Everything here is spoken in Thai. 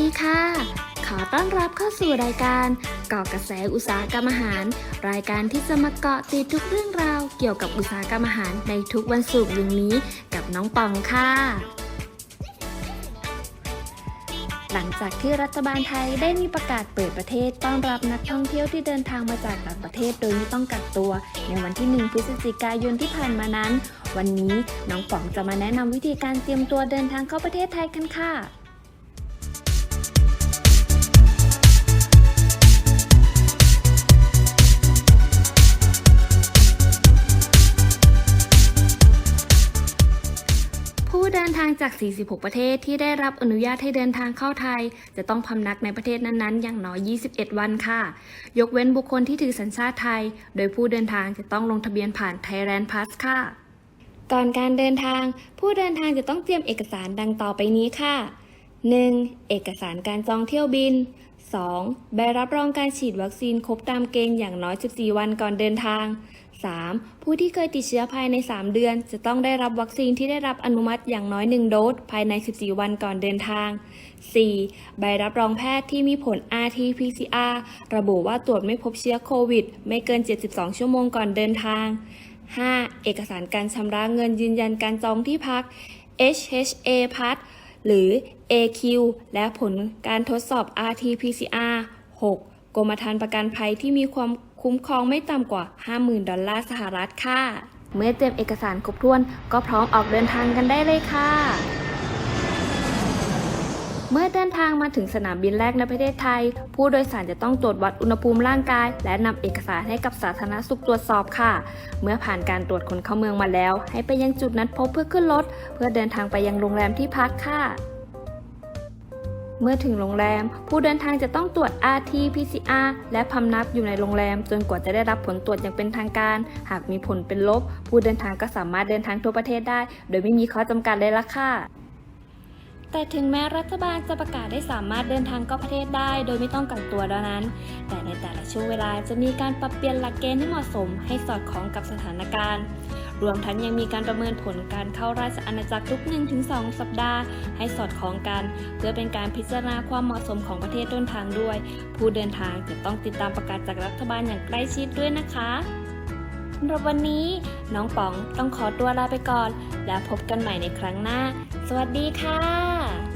ดีค่ะ ขอต้อนรับเข้าสู่รายการเกาะกระแสอุตสาหกรรมอาหาร รายการที่จะมาเกาะติดทุกเรื่องราวเกี่ยวกับอุตสาหกรรมอาหารในทุกวันศุกร์อย่างนี้กับน้องปองค่ะ หลังจากที่รัฐบาลไทยได้มีประกาศเปิดประเทศต้อนรับนักท่องเที่ยวที่เดินทางมาจากต่างประเทศโดยไม่ต้องกักตัว ในวันที่ 1 พฤศจิกายนที่ผ่านมานั้น วันนี้น้องป๋องจะมาแนะนำวิธีการเตรียมตัวเดินทางเข้าประเทศไทยกันค่ะ ผู้เดินทางจาก 46 ประเทศที่ได้รับอนุญาตให้เดินทางเข้าไทย จะต้องพำนักในประเทศนั้นๆ อย่างน้อย 21 วันค่ะ ยกเว้นบุคคลที่ถือสัญชาติไทย โดยผู้เดินทางจะต้องลงทะเบียนผ่าน Thailand Pass ค่ะ ก่อนการเดินทาง ผู้เดินทางจะต้องเตรียมเอกสารดังต่อไปนี้ค่ะ 1. เอกสารการจองเที่ยวบิน 2. ใบรับรองการฉีดวัคซีนครบตามเกณฑ์อย่างน้อย 14 วันก่อนเดินทาง 3. ผู้ที่เคยติดเชื้อภายใน 3 เดือน จะต้องได้รับวัคซีนที่ได้รับอนุมัติอย่างน้อย 1 โดสภายใน 14 วันก่อนเดินทาง 4. ใบรับรองแพทย์ที่มีผล RT-PCR ระบุว่าตรวจไม่พบเชื้อโควิด ไม่เกิน 72 ชั่วโมงก่อนเดินทาง 5. เอกสารการชำระเงินยืนยันการจองที่พัก HHA Pass หรือ AQ และผลการทดสอบ RT-PCR 6. กรมธรรม์ประกันภัยที่มีความ คุ้มครองไม่ต่ำกว่า 50,000 ดอลลาร์สหรัฐค่ะ เมื่อเตรียมเอกสารครบถ้วนก็พร้อมออกเดินทางกันได้เลยค่ะ เมื่อเดินทางมาถึงสนามบินแรกในประเทศไทย ผู้โดยสารจะต้องตรวจวัดอุณหภูมิร่างกาย และนำเอกสารให้กับสาธารณสุขตรวจสอบค่ะ เมื่อผ่านการตรวจคนเข้าเมืองมาแล้ว ให้ไปยังจุดนัดพบเพื่อขึ้นรถเพื่อเดินทางไปยังโรงแรมที่พักค่ะ เมื่อถึงโรงแรม ผู้เดินทางจะต้องตรวจ RT-PCR และพำนักอยู่ในโรงแรม จนกว่าจะได้รับผลตรวจอย่างเป็นทางการ หากมีผลเป็นลบ ผู้เดินทางก็สามารถเดินทางทั่วประเทศได้ โดยไม่มีข้อจำกัดเลยละค่ะแต่ถึงแม้รัฐบาลจะประกาศได้สามารถเดินทางเข้าประเทศได้ โดยไม่ต้องกักตัวดังนั้น แต่ในแต่ละช่วงเวลาจะมีการปรับเปลี่ยนหลักเกณฑ์ให้เหมาะสมให้สอดคล้องกับสถานการณ์ รวมทั้งยังมีการประเมินผลการเข้าราชอาณาจักรทุก 1-2 สัปดาห์ ให้สอดคล้องกัน เพื่อเป็นการพิจารณาความเหมาะสมของประเทศต้นทางด้วย ผู้เดินทางจะต้องติดตามประกาศจากรัฐบาลอย่างใกล้ชิดด้วยนะคะสำหรับวันนี้น้องป๋องต้องขอตัวลาไปก่อน แล้วพบกันใหม่ในครั้งหน้า สวัสดีค่ะ